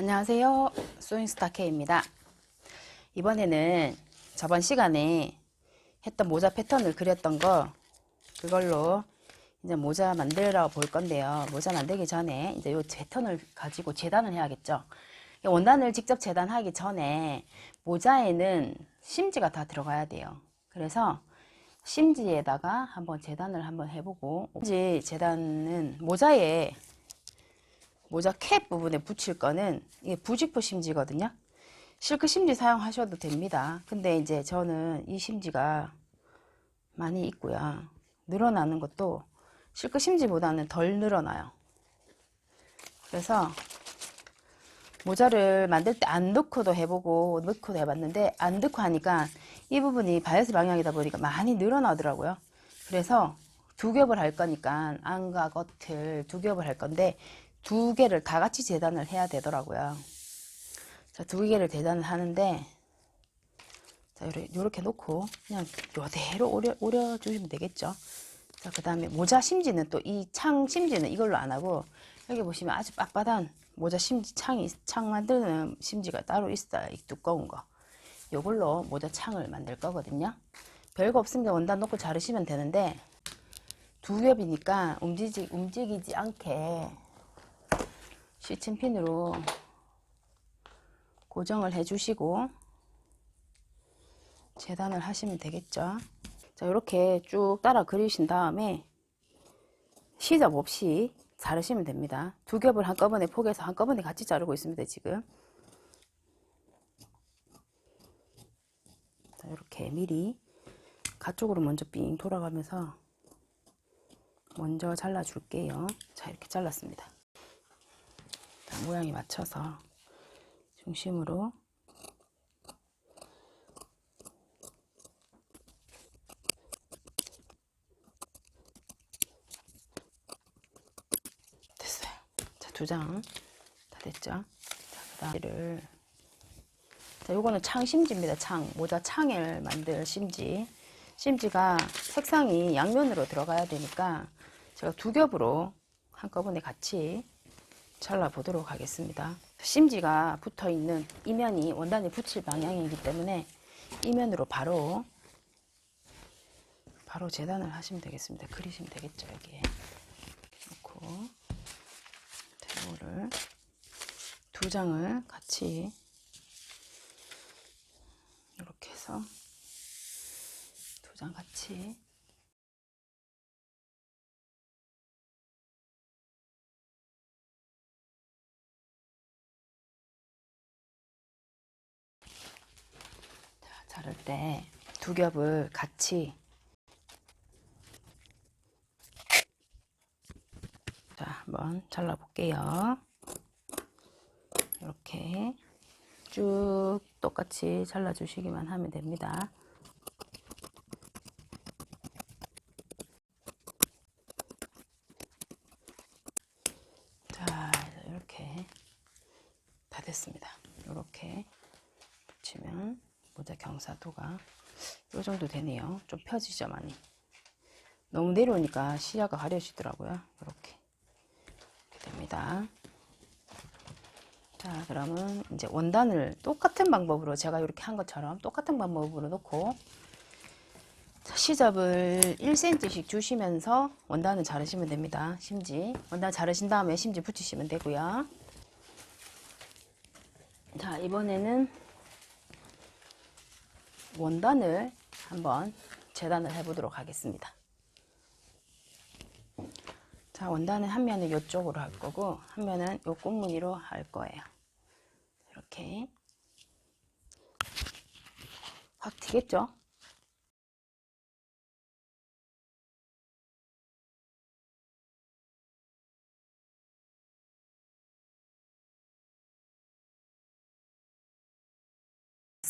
안녕하세요. 소잉스타 K입니다. 이번에는 저번 시간에 했던 모자 패턴을 그렸던 거 그걸로 이제 모자 만들어 볼 건데요. 모자 만들기 전에 이제 요 패턴을 가지고 재단을 해야겠죠. 원단을 직접 재단하기 전에 모자에는 심지가 다 들어가야 돼요. 그래서 심지에다가 한번 재단을 한번 해보고 심지 재단은 모자에 모자 캡 부분에 붙일 거는 이게 부직포 심지거든요. 실크 심지 사용하셔도 됩니다. 근데 이제 저는 이 심지가 많이 있고요. 늘어나는 것도 실크 심지보다는 덜 늘어나요. 그래서 모자를 만들 때 안 넣고도 해보고 넣고도 해봤는데 안 넣고 하니까 이 부분이 바이어스 방향이다 보니까 많이 늘어나더라고요. 그래서 두 겹을 할 거니까 안과 겉을 두 겹을 할 건데 두 개를 다 같이 재단을 해야 되더라고요. 자, 두 개를 재단을 하는데 자, 요렇게 놓고 그냥 요대로 오려, 오려 주시면 되겠죠. 자, 그 다음에 모자 심지는 또 이 창 심지는 이걸로 안 하고 여기 보시면 아주 빳빳한 모자 심지 창이 창 만드는 심지가 따로 있어요. 이 두꺼운 거. 요걸로 모자 창을 만들 거거든요. 별거 없으면 원단 놓고 자르시면 되는데 두 겹이니까 움직이지, 움직이지 않게 시침핀으로 고정을 해주시고 재단을 하시면 되겠죠. 자, 이렇게 쭉 따라 그리신 다음에 시접 없이 자르시면 됩니다. 두 겹을 한꺼번에 포개서 한꺼번에 같이 자르고 있습니다, 지금. 자, 이렇게 미리 가쪽으로 먼저 삥 돌아가면서 먼저 잘라줄게요. 자, 이렇게 잘랐습니다. 자, 모양에 맞춰서 중심으로 됐어요. 자, 두 장 다 됐죠? 자, 그다음을 자, 요거는 창 심지입니다. 창. 모자 창을 만들 심지. 심지가 색상이 양면으로 들어가야 되니까 제가 두 겹으로 한꺼번에 같이 잘라보도록 하겠습니다. 심지가 붙어 있는 이면이 원단에 붙일 방향이기 때문에 이면으로 바로 바로 재단을 하시면 되겠습니다. 그리시면 되겠죠, 여기에. 놓고 이거를 두 장을 같이 이렇게 해서 두 장 같이 자, 자를 때 두 겹을 같이 자, 한번 잘라 볼게요. 이렇게 쭉 똑같이 잘라 주시기만 하면 됩니다. 자, 이렇게 다 됐습니다. 이렇게 붙이면 경사도가 이 정도 되네요. 좀 펴지죠, 많이. 너무 내려오니까 시야가 가려지더라고요. 이렇게. 이렇게 됩니다. 자, 그러면 이제 원단을 똑같은 방법으로 제가 이렇게 한 것처럼 똑같은 방법으로 놓고 자, 시접을 1cm씩 주시면서 원단을 자르시면 됩니다. 심지. 원단 자르신 다음에 심지 붙이시면 되고요. 자, 이번에는 원단을 한번 재단을 해보도록 하겠습니다. 자, 원단은 한 면은 이쪽으로 할 거고, 한 면은 요 꽃무늬로 할 거예요. 이렇게. 확 튀겠죠?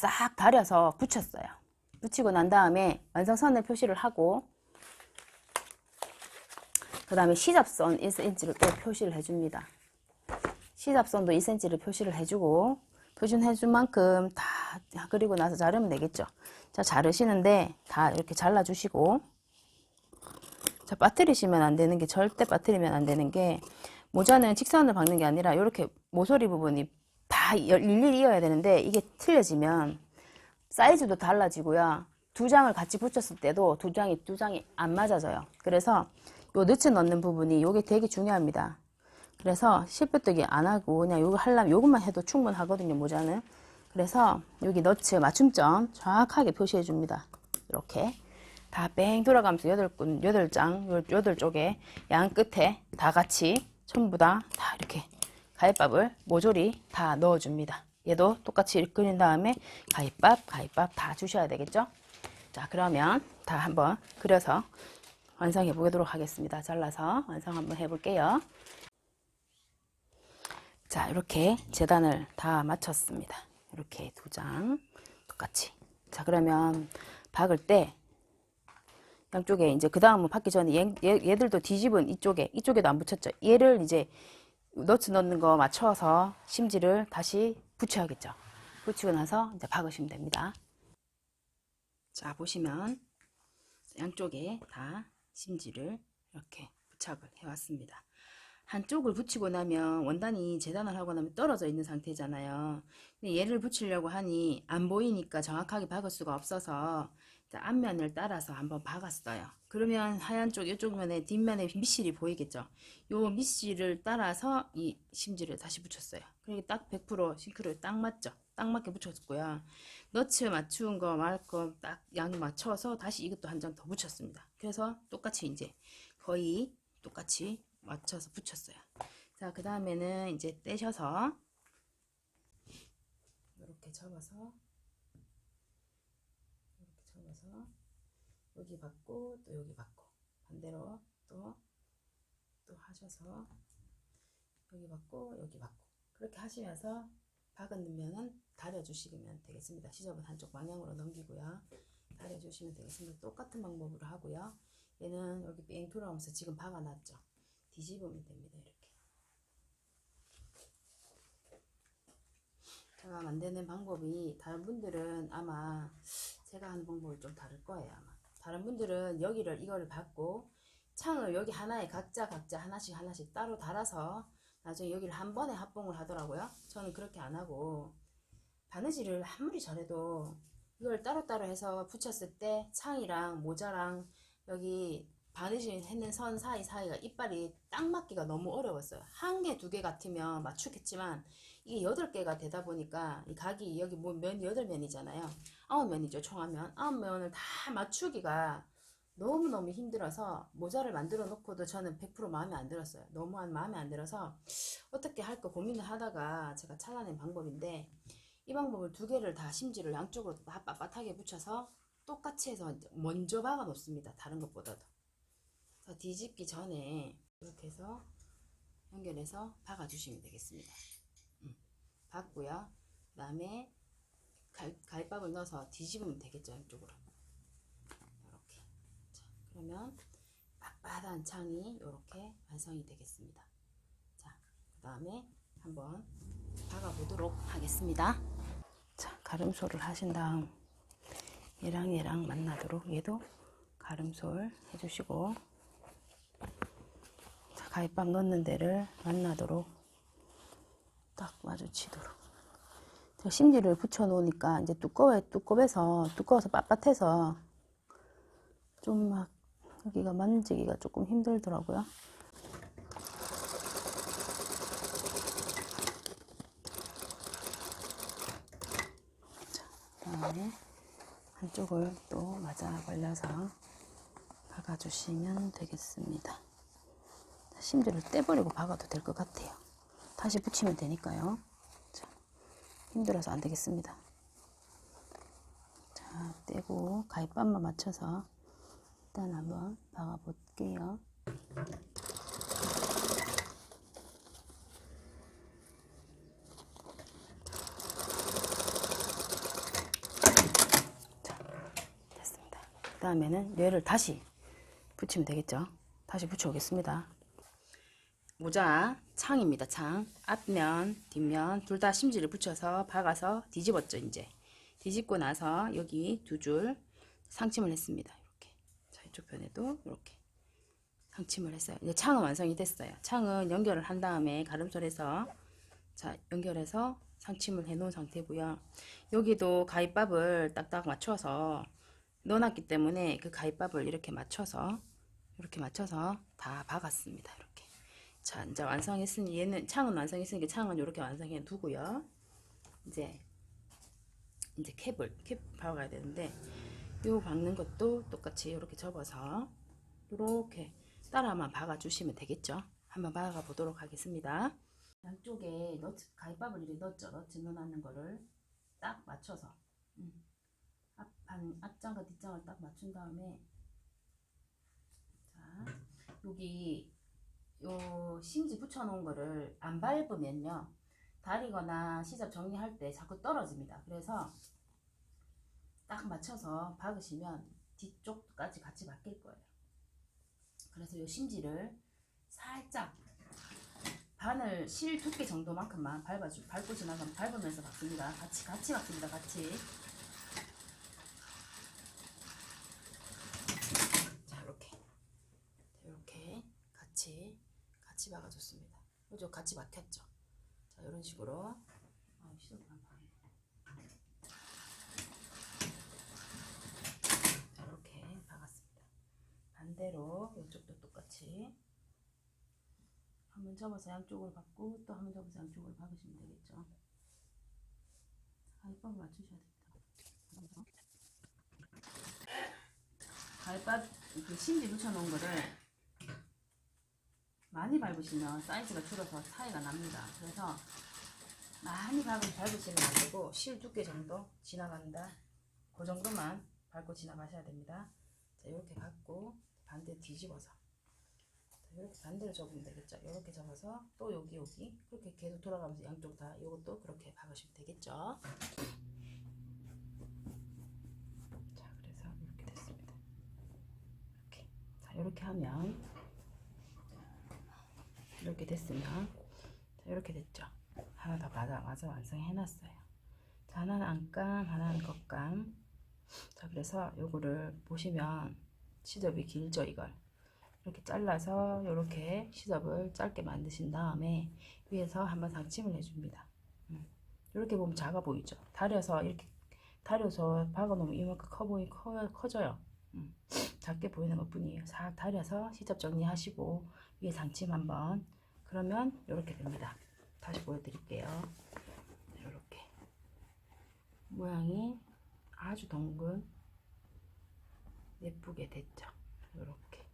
싹 다려서 붙였어요. 붙이고 난 다음에 완성선을 표시를 하고 그 다음에 시접선 1cm를 또 표시를 해줍니다. 시접선도 2cm를 표시를 해주고 표준해준 만큼 다 그리고 나서 자르면 되겠죠. 자 자르시는데 다 이렇게 잘라주시고 자 빠뜨리시면 안 되는 게 절대 빠뜨리면 안 되는 게 모자는 직선을 박는 게 아니라 이렇게 모서리 부분이 다 열- 일일이 이어야 되는데 이게 틀려지면 사이즈도 달라지고요. 두 장을 같이 붙였을 때도 두 장이 두 장이 안 맞아져요. 그래서 요 너츠 넣는 부분이 요게 되게 중요합니다. 그래서 실뼈뜨기 안 하고 그냥 요거 하려면 요것만 해도 충분하거든요. 모자는. 그래서 여기 너츠 맞춤점 정확하게 표시해 줍니다. 이렇게 다 뺑 돌아가면서 여덟 군 여덟 장 요- 여덟 쪽에 양 끝에 다 같이 전부 다 다 이렇게 가위밥을 모조리 다 넣어줍니다. 얘도 똑같이 그린 다음에 가위밥, 가위밥 다 주셔야 되겠죠? 자, 그러면 다 한번 그려서 완성해 보도록 하겠습니다. 잘라서 완성 한번 해볼게요. 자, 이렇게 재단을 다 마쳤습니다. 이렇게 두 장 똑같이. 자, 그러면 박을 때 양쪽에 이제 그 다음은 받기 전에 얘, 얘, 얘들도 뒤집은 이쪽에 이쪽에도 안 붙였죠. 얘를 이제 너츠 넣는 거 맞춰서 심지를 다시 붙여야겠죠. 붙이고 나서 이제 박으시면 됩니다. 자 보시면 양쪽에 다 심지를 이렇게 부착을 해왔습니다. 한쪽을 붙이고 나면 원단이 재단을 하고 나면 떨어져 있는 상태잖아요. 근데 얘를 붙이려고 하니 안 보이니까 정확하게 박을 수가 없어서 이제 앞면을 따라서 한번 박았어요. 그러면 하얀 쪽 이쪽 면에 뒷면에 밑실이 보이겠죠. 요 밑실을 따라서 이 심지를 다시 붙였어요. 그러니까 딱 100% 싱크로에 딱 맞죠. 딱 맞게 붙였고요. 너츠 맞추는 거 말고 딱양 맞춰서 다시 이것도 한 장 더 붙였습니다. 그래서 똑같이 이제 거의 똑같이 맞춰서 붙였어요. 자, 그 다음에는 이제 떼셔서 이렇게 접어서 이렇게 접어서 여기 받고 또 여기 받고 반대로 또 또 하셔서 여기 받고 여기 받고 그렇게 하시면서 박은 면은 다려주시면 되겠습니다. 시접은 한쪽 방향으로 넘기고요. 다려주시면 되겠습니다. 똑같은 방법으로 하고요. 얘는 여기 뺑 돌아오면서 지금 박아놨죠. 뒤집으면 됩니다. 이렇게. 제가 만드는 방법이 다른 분들은 아마 제가 하는 방법이 좀 다를 거예요. 아마 다른 분들은 여기를 이거를 받고 창을 여기 하나에 각자 각자 하나씩 하나씩 따로 달아서 나중에 여기를 한 번에 합봉을 하더라고요. 저는 그렇게 안 하고 바느질을 아무리 잘해도 이걸 따로따로 해서 붙였을 때 창이랑 모자랑 여기 바느질 했는 선 사이 사이가 이빨이 딱 맞기가 너무 어려웠어요. 한 개, 두 개 같으면 맞추겠지만 이게 여덟 개가 되다 보니까 이 각이 여기 뭐면 여덟 면이잖아요. 아홉 면이죠, 총하면. 아홉 면을 다 맞추기가 너무너무 힘들어서 모자를 만들어 놓고도 저는 100% 마음에 안 들었어요. 너무 한 마음에 안 들어서 어떻게 할까 고민을 하다가 제가 찾아낸 방법인데 이 방법을 두 개를 다 심지를 양쪽으로 다 빳빳하게 붙여서 똑같이 해서 먼저 박아 놓습니다. 다른 것보다도. 자, 뒤집기 전에 이렇게 해서 연결해서 박아 주시면 되겠습니다. 음, 박고요. 그 다음에 가위밥을 넣어서 뒤집으면 되겠죠. 양쪽으로. 이렇게. 자, 그러면 빳빳한 창이 이렇게 완성이 되겠습니다. 자, 그 다음에 한번 박아 보도록 하겠습니다. 자, 가름소를 하신 다음 얘랑 얘랑 만나도록 얘도 가름솔 해주시고 자, 가위밥 넣는 데를 만나도록 딱 마주치도록 제가 심지를 붙여 놓으니까 이제 두꺼워 두꺼워서 두꺼워서 빳빳해서 좀 막 여기가 만지기가 조금 힘들더라고요. 그다음에 한쪽을 또 맞아 걸려서 박아주시면 되겠습니다. 심지를 떼버리고 박아도 될 것 같아요. 다시 붙이면 되니까요. 자, 힘들어서 안 되겠습니다. 자, 떼고 가위밥만 맞춰서 일단 한번 박아 볼게요. 됐습니다. 그 다음에는 얘를 다시 붙이면 되겠죠. 다시 붙여오겠습니다. 모자 창입니다. 창 앞면 뒷면 둘 다 심지를 붙여서 박아서 뒤집었죠. 이제 뒤집고 나서 여기 두 줄 상침을 했습니다. 이렇게 자 이쪽 편에도 이렇게 상침을 했어요. 이제 창은 완성이 됐어요. 창은 연결을 한 다음에 가름솔에서 자, 연결해서 상침을 해 놓은 상태고요. 여기도 가위밥을 딱딱 맞춰서 넣어 놨기 때문에 그 가위밥을 이렇게 맞춰서 이렇게 맞춰서 다 박았습니다. 이렇게. 자, 이제 완성했으니 얘는 창은 완성했으니까 창은 이렇게 완성해 두고요. 이제 이제 캡을 캡 박아야 되는데 요 박는 것도 똑같이 이렇게 접어서 이렇게 따라만 박아 주시면 되겠죠. 한번 박아 보도록 하겠습니다. 양쪽에 너트 가위밥을 이렇게 넣었죠. 너트 넣어놨는 거를 딱 맞춰서 음. 앞한 앞장과 뒷장을 딱 맞춘 다음에 자 여기 요 심지 붙여놓은 거를 안 밟으면요 다리거나 시접 정리할 때 자꾸 떨어집니다. 그래서 딱 맞춰서 박으시면 뒤쪽까지 같이 바뀔 거예요. 그래서 요 심지를 살짝 바늘 실 두께 정도만큼만 밟아주 밟고 지나서 밟으면서 박습니다. 같이 같이 박습니다. 같이. 자 이렇게 이렇게 같이 같이 박아줬습니다. 그죠? 같이 박혔죠. 자 이런 식으로 아, 파네. 자, 이렇게 박았습니다. 반대로 이쪽도 똑같이 한 번 접어서 양쪽으로 박고 또 한 번 접어서 양쪽으로 박으시면 되겠죠. 가위밥 맞추셔야 됩니다. 가위밥 그 심지 붙여놓은 거를 많이 밟으시면 사이즈가 줄어서 차이가 납니다. 그래서 많이 밟, 밟으시면 안 되고 실 두께 정도 지나간다. 그 정도만 밟고 지나가셔야 됩니다. 자, 이렇게 갖고 반대 뒤집어서 이렇게 반대로 접으면 되겠죠. 이렇게 접어서 또 여기 여기 그렇게 계속 돌아가면서 양쪽 다 이것도 그렇게 박으시면 되겠죠. 자, 그래서 이렇게 됐습니다. 이렇게 자 이렇게 하면 이렇게 됐으면 자, 이렇게 됐죠. 하나 더 맞아 맞아 완성해 놨어요. 자, 하나는 안감, 하나는 겉감. 자, 그래서 요거를 보시면 시접이 길죠, 이걸. 이렇게 잘라서 이렇게 시접을 짧게 만드신 다음에 위에서 한번 상침을 해줍니다. 음. 이렇게 보면 작아 보이죠. 다려서 이렇게 다려서 박아놓으면 이만큼 커 보이 커, 커져요. 음. 작게 보이는 것 뿐이에요. 싹 다려서 시접 정리하시고 위에 상침 한번 그러면 이렇게 됩니다. 다시 보여드릴게요. 이렇게 모양이 아주 덩근 예쁘게 됐죠. 이렇게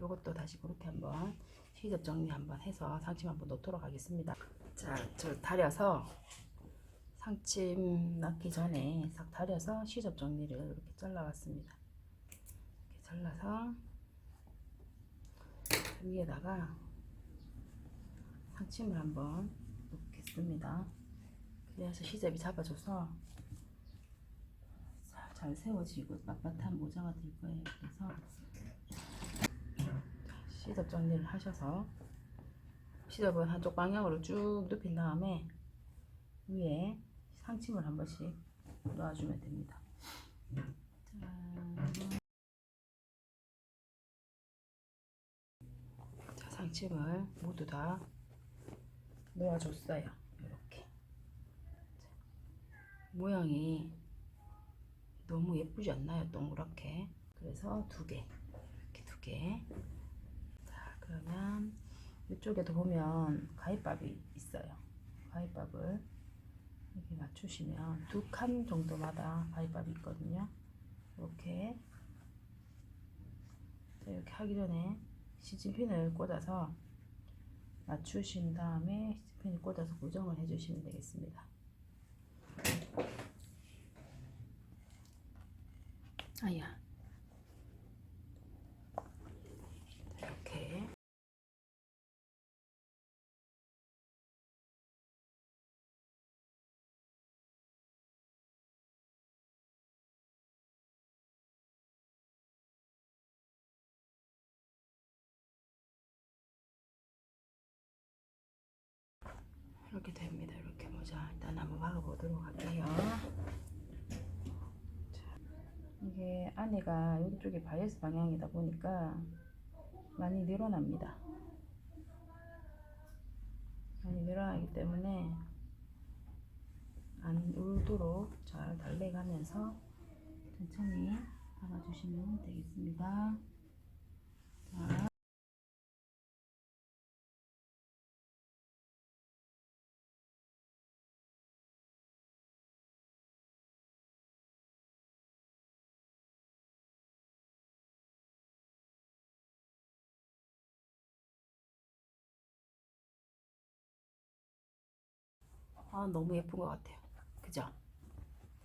요것도 다시 그렇게 한번 시접 정리 한번 해서 상침 한번 놓도록 하겠습니다. 자, 저 다려서 상침 넣기 전에 싹 다려서 시접 정리를 이렇게 잘라왔습니다. 이렇게 잘라서 위에다가 상침을 한번 놓겠습니다. 그래서 시접이 잡아줘서 잘 세워지고 빳빳한 모자가 될 거예요. 그래서 시접 정리를 하셔서 시접을 한쪽 방향으로 쭉 눕힌 다음에 위에 상침을 한 번씩 놓아주면 됩니다. 자, 상침을 모두 다 놓아줬어요. 이렇게 모양이 너무 예쁘지 않나요? 동그랗게. 그래서 두 개. 이렇게 두 개. 자, 그러면 이쪽에도 보면 가위밥이 있어요. 가위밥을 이렇게 맞추시면 두 칸 정도마다 가위밥이 있거든요. 이렇게. 자, 이렇게 하기 전에 시침핀을 꽂아서 맞추신 다음에 시침핀을 꽂아서 고정을 해주시면 되겠습니다. 아야. 모자 일단 한번 박아보도록 할게요. 이게 안에가 이쪽이 바이어스 방향이다 보니까 많이 늘어납니다. 많이 밀어내기 때문에 안 울도록 잘 달래가면서 천천히 박아주시면 되겠습니다. 아, 너무 예쁜 것 같아요. 그죠?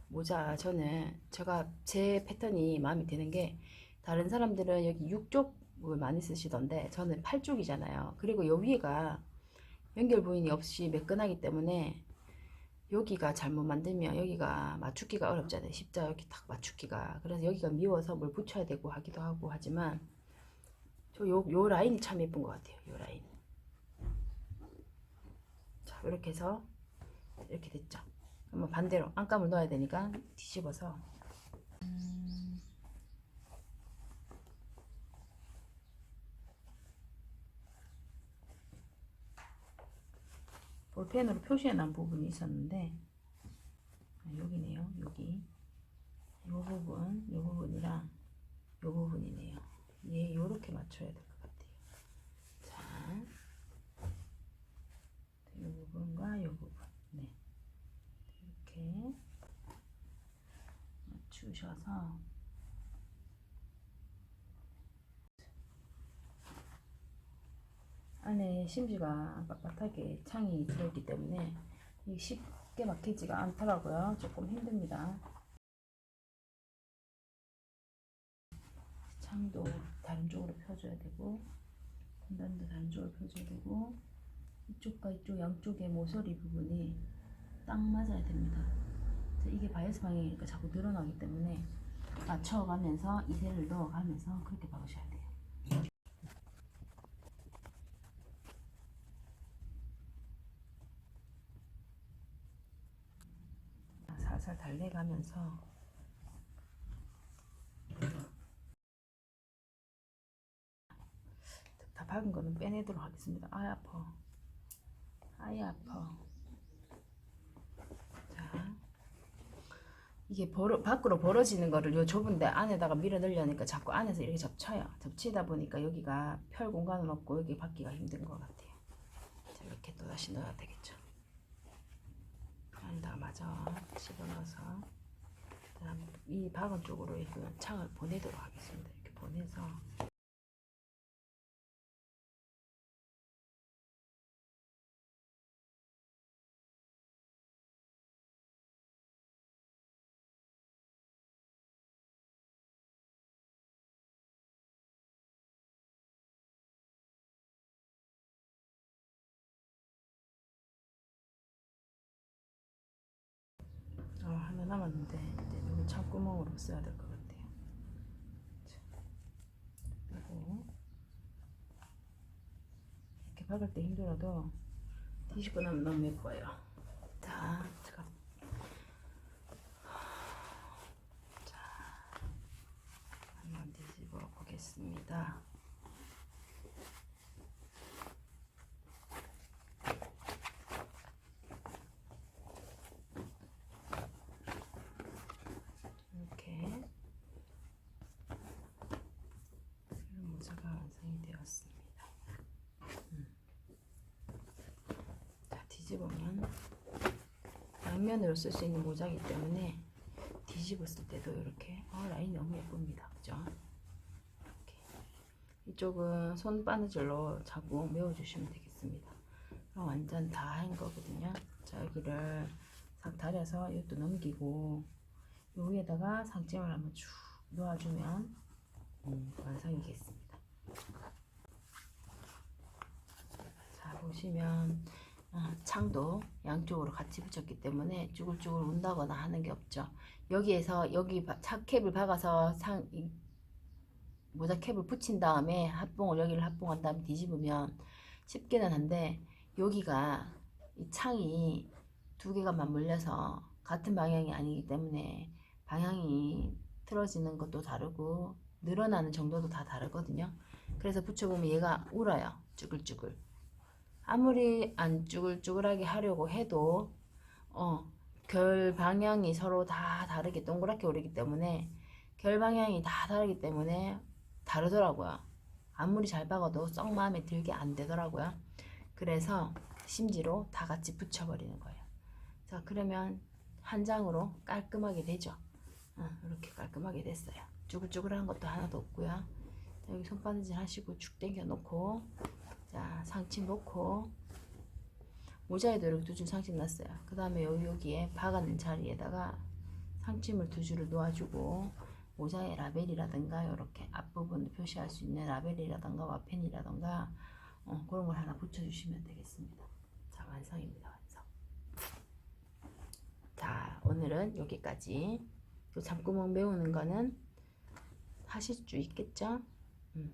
모자 저는 제가 제 패턴이 마음에 드는 게 다른 사람들은 여기 6쪽을 많이 쓰시던데 저는 8쪽이잖아요. 그리고 요 위에가 연결 부분이 없이 매끈하기 때문에 여기가 잘못 만들면 여기가 맞추기가 어렵잖아요. 십자 이렇게 딱 맞추기가. 그래서 여기가 미워서 뭘 붙여야 되고 하기도 하고 하지만 저 요 요 라인이 참 예쁜 것 같아요. 요 라인. 자, 이렇게 해서 이렇게 됐죠. 그러면 반대로 안감을 넣어야 되니까 뒤집어서 음. 볼펜으로 표시해 놓은 부분이 있었는데 아, 여기네요. 여기 이 부분, 이 부분이랑 이 부분이네요. 얘 요렇게 맞춰야 될 것 같아요. 자, 이 부분과 이 부분. 네. 이렇게 맞추셔서 안에 심지가 빳빳하게 창이 들어있기 때문에 이 쉽게 막히지가 않더라고요. 조금 힘듭니다. 창도 다른 쪽으로 펴줘야 되고 분단도 다른 쪽으로 펴줘야 되고 이쪽과 이쪽 양쪽의 모서리 부분이 딱 맞아야 됩니다. 자, 이게 바이어스 방향이니까 자꾸 늘어나기 때문에 맞춰가면서 이세를 넣어가면서 그렇게 박으셔야 돼요. 살살 달래가면서 다 박은 거는 빼내도록 하겠습니다. 아 아파. 아이 아파. 자, 이게 벌어, 밖으로 벌어지는 거를 요 좁은 데 안에다가 밀어 넣으려니까 자꾸 안에서 이렇게 접쳐요. 접치다 보니까 여기가 펼 공간은 없고 여기 받기가 힘든 것 같아요. 자, 이렇게 또 다시 넣어야 되겠죠. 안다 마저 집어넣어서 그다음 이 박은 쪽으로 이 창을 보내도록 하겠습니다. 이렇게 보내서 하나 남았는데 이제 이거 창구멍으로 써야 될 것 같아요. 자, 그리고 이렇게 박을 때 힘들어도 뒤집고 나면 너무 예뻐요. 자, 제가 자 한번 뒤집어 보겠습니다. 이렇게 이런 모자가 완성이 되었습니다. 음. 자, 뒤집으면 양면으로 쓸 수 있는 모자이기 때문에 뒤집었을 때도 이렇게 어, 라인이 너무 예쁩니다. 그죠? 이렇게. 이쪽은 손 바느질로 자꾸 메워주시면 되겠습니다. 그럼 완전 다 한 거거든요. 자, 여기를 싹 다려서 이것도 넘기고 요 위에다가 상찜을 한번 쭉 놓아주면 음, 완성이겠습니다. 자 보시면 아, 창도 양쪽으로 같이 붙였기 때문에 쭈글쭈글 운다거나 하는 게 없죠. 여기에서 여기 바- 차 캡을 박아서 상 이, 모자 캡을 붙인 다음에 합봉을 여기를 합봉한 다음에 뒤집으면 쉽기는 한데 여기가 이 창이 두 개가 맞물려서 같은 방향이 아니기 때문에 방향이 틀어지는 것도 다르고 늘어나는 정도도 다 다르거든요. 그래서 붙여보면 얘가 울어요. 쭈글쭈글. 아무리 안 쭈글쭈글하게 하려고 해도 어, 결 방향이 서로 다 다르게 동그랗게 오르기 때문에 결 방향이 다 다르기 때문에 다르더라고요. 아무리 잘 박아도 썩 마음에 들게 안 되더라고요. 그래서 심지로 다 같이 붙여버리는 거예요. 자, 그러면 한 장으로 깔끔하게 되죠. 어, 이렇게 깔끔하게 됐어요. 쭈글쭈글한 것도 하나도 없고요. 자, 여기 손바느질 하시고 축 당겨 놓고 자 상침 놓고 모자에도 이렇게 두 줄 상침 났어요. 그 다음에 여기 여기에 박아낸 자리에다가 상침을 두 줄을 놓아주고 모자에 라벨이라든가 이렇게 앞부분을 표시할 수 있는 라벨이라든가 와펜이라든가 어, 그런 걸 하나 붙여주시면 되겠습니다. 자 완성입니다. 완성. 자 오늘은 여기까지. 요 잠구멍 메우는 거는 하실 수 있겠죠? 음.